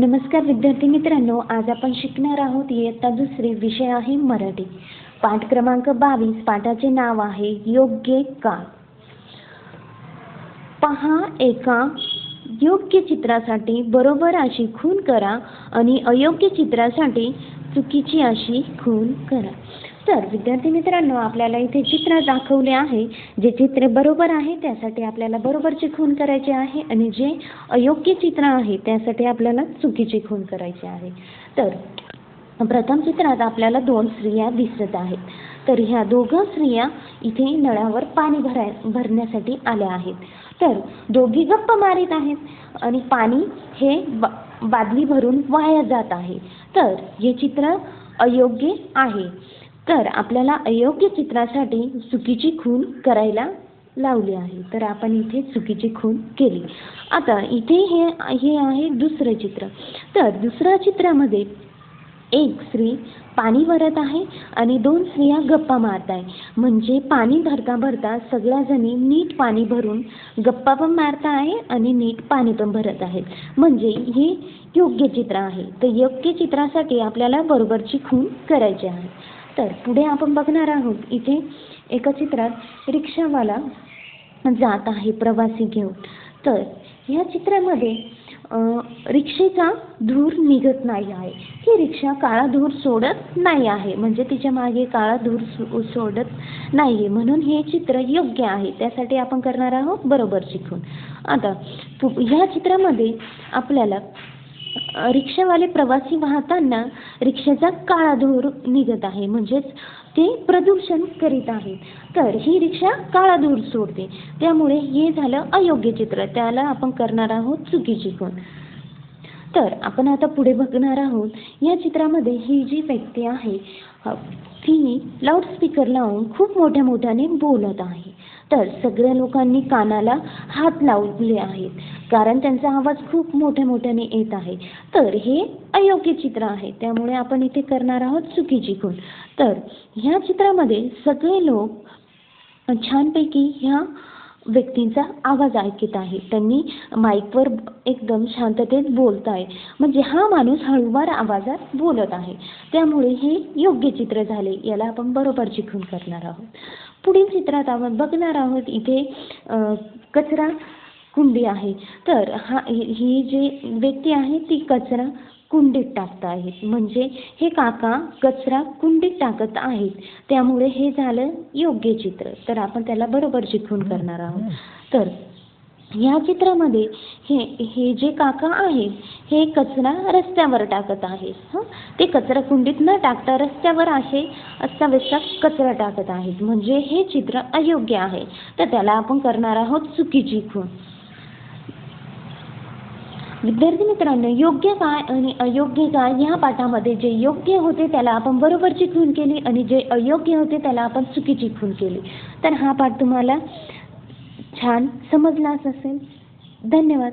नमस्कार विद्यार्थी मित्रांनो आज आपण शिकणार आहोत इयत्ता दुसरी विषय आहे मराठी. पाठ क्रमांक बावीस पाठाचे नाव आहे योग्य का पहा एका योग्य चित्रासाठी बरोबर अशी खून करा आणि अयोग्य चित्रासाठी चुकीची अशी खून करा. तर विद्यार्थी मित्रांनो आपल्याला इथे चित्र दाखवले आहे. जे चित्र बरोबर आहे त्यासाठी आपल्याला बरोबरची खून करायची आहे आणि जे अयोग्य चित्र आहे त्यासाठी आपल्याला चुकीची खून करायची आहे. तर प्रथम चित्रात आपल्याला दोन स्त्रिया दिसत आहेत. तर ह्या दोघं स्त्रिया इथे नळावर पाणी भराय भरण्यासाठी आल्या आहेत. तर दोघी गप्प मारीत आहेत आणि पाणी हे बा बादली भरून वाया जात आहे. तर हे चित्र अयोग्य आहे. तर आपल्याला अयोग्य चित्रासाठी चुकीची खून करायला लावली आहे. तर आपण इथे चुकीची खून केली. आता इथे हे हे आहे दुसरं चित्र. तर दुसऱ्या चित्रामध्ये एक स्त्री पाणी भरत आहे आणि दोन स्त्रिया गप्पा मारत आहे. म्हणजे पाणी भरता भरता सगळ्या जणी नीट पाणी भरून गप्पा पण मारता आहे आणि नीट पाणी पण भरत आहेत. म्हणजे हे योग्य चित्र आहे. तर योग्य चित्रासाठी आपल्याला बरोबरची खून करायची आहे. तर पुढे आपण बघणार आहोत इथे एका चित्रात रिक्षावाला जात आहे प्रवासी घेऊन. तर या चित्रामध्ये रिक्षेचा धूर निघत नाही आहे. ही रिक्षा काळा धूर सोडत नाही आहे. म्हणजे तिच्यामागे काळा धूर सो सोडत नाही आहे म्हणून हे चित्र योग्य आहे. त्यासाठी आपण करणार आहोत बरोबर शिकून. आता ह्या चित्रामध्ये आपल्याला रिक्षावाले प्रवासी वाहताना रिक्षाचा काळा धूर निघत आहे. म्हणजेच ते प्रदूषण करीत आहेत तर ही रिक्षा काळा धूर सोडते. त्यामुळे हे झालं अयोग्य चित्र. त्याला आपण करणार आहोत चुकीची खूण. तर आपण आता पुढे बघणार आहोत या चित्रामध्ये ही जी व्यक्ती आहे ती लाऊडस्पीकर लावून खूप मोठ्या मोठ्याने बोलत आहे. तर सगळ्या लोकांनी कानाला हात लावले आहेत. कारण त्यांचा आवाज खूप मोठ्या मोठ्याने येत आहे. तर हे अयोग्य चित्र आहे. त्यामुळे आपण इथे करणार आहोत चुकीची खूण तर ह्या चित्रामध्ये सगळे लोक छानपैकी ह्या व्यक्तींचा आवाज ऐकत आहे. त्यांनी माईकवर एकदम शांततेत बोलत आहे म्हणजे हा माणूस हळूवार आवाजात बोलत आहे. त्यामुळे हे योग्य चित्र झाले. याला आपण बरोबर चिखून करणार आहोत. पुढील चित्रात आपण बघणार आहोत इथे कचरा कुंडी आहे. तर हा ही जी व्यक्ती आहे ती कचरा कुंडीत टाकत आहेत म्हणजे हे काका कचरा कुंडीत टाकत आहेत. त्यामुळे हे झालं योग्य चित्र. तर आपण त्याला बरोबर शिकून करणार आहोत. तर या चित्रामध्ये हे हे जे काका आहेत हे कचरा रस्त्यावर टाकत आहेत. हं? ते कचरा कुंडीत न टाकता रस्त्यावर असे अस्ताव्यस्त कचरा टाकत आहेत. म्हणजे हे चित्र अयोग्य आहे. तर त्याला आपण करणार आहोत चुकीची खूण. विद्यार्थी मित्रांनो योग्य काय आणि अयोग्य काय ह्या पाठामध्ये जे योग्य होते त्याला आपण बरोबरची खूण केली आणि जे अयोग्य होते त्याला आपण चुकीची खूण केली. तर हा पाठ तुम्हाला छान समजलाच असेल. धन्यवाद.